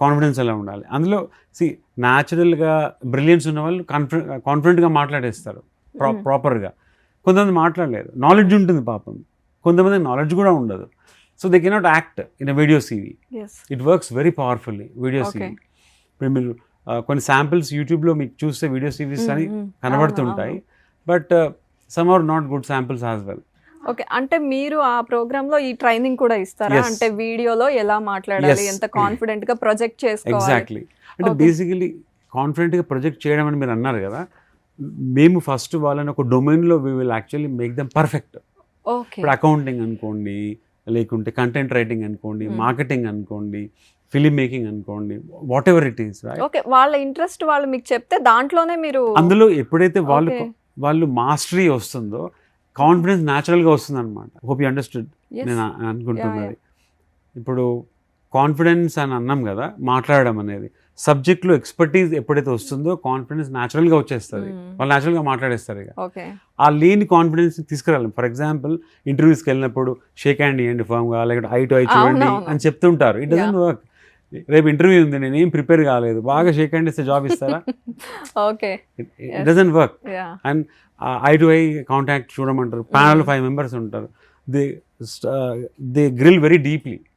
Confidence ఎలా ఉండాలి? అందులో సి న్యాచురల్గా బ్రిలియన్స్ ఉన్న వాళ్ళు కాన్ఫిడెంట్ కాన్ఫిడెంట్గా మాట్లాడేస్తారు. ప్రా. ప్రాపర్గా. కొంతమంది మాట్లాడలేరు నాలెడ్జ్ ఉంటుంది పాపం. కొంతమంది నాలెడ్జ్ కూడా ఉండదు. So they cannot act in a video CV. It works very powerfully video. CV. ఇప్పుడు మీరు కొన్ని శాంపిల్స్ యూట్యూబ్లో మీకు చూస్తే వీడియో సిరీస్ అని కనబడుతుంటాయి. But some are not good samples as well. Okay అంటే మీరు ఆ ప్రోగ్రామ్లో ఈ ట్రైనింగ్ కూడా ఇస్తారా. అంటే వీడియోలో ఎలా మాట్లాడాలి. ఎంత కాన్ఫిడెంట్గా ప్రొజెక్ట్ చేసుకోవాలి ఎగ్జాక్ట్లీ అంటే. బేసికలీ కాన్ఫిడెంట్గా ప్రొజెక్ట్ చేయడం అని మీరు అన్నారు కదా మేము ఫస్ట్ వాళ్ళని ఒక డొమైన్లో we will actually make them perfect okay ఇప్పుడు అకౌంటింగ్ అనుకోండి లేకుంటే కంటెంట్ రైటింగ్ అనుకోండి Hmm. మార్కెటింగ్ అనుకోండి ఫిలిం మేకింగ్ అనుకోండి whatever it is okay వాళ్ళ ఇంట్రెస్ట్ వాళ్ళు మీకు చెప్తే దాంట్లోనే మీరు అందులో ఎప్పుడైతే వాళ్ళు. వాళ్ళు మాస్టరీ వస్తుందో కాన్ఫిడెన్స్ న్యాచురల్గా వస్తుంది అనమాట హోప్ యూ అండర్స్టూడ్. నేను అనుకుంటున్నది. ఇప్పుడు కాన్ఫిడెన్స్ అని అన్నాం కదా మాట్లాడడం అనేది. సబ్జెక్ట్లో ఎక్స్పర్టీస్ ఎప్పుడైతే వస్తుందో కాన్ఫిడెన్స్ న్యాచురల్గా వచ్చేస్తుంది. Hmm. వాళ్ళు న్యాచురల్గా మాట్లాడేస్తారు ఇక. ఆ లేని కాన్ఫిడెన్స్ తీసుకురాలి. ఫర్ ఎగ్జాంపుల్ ఇంటర్వ్యూస్కి వెళ్ళినప్పుడు షేక్ హ్యాండ్ ఇవ్వండి ఫామ్గా లేకపోతే ఐ టు ఐ చూడండి. అని చెప్తుంటారు. ఇట్ డజన్ వర్క్ రేపు ఇంటర్వ్యూ ఉంది నేను ఏం ప్రిపేర్ కాలేదు. బాగా షేక్ హ్యాండ్ ఇస్తే జాబ్ ఇస్తారా? Okay. It. Doesn't work and eye to eye contact చూడమంటారు. Panel five members ఉంటారు. They they grill very deeply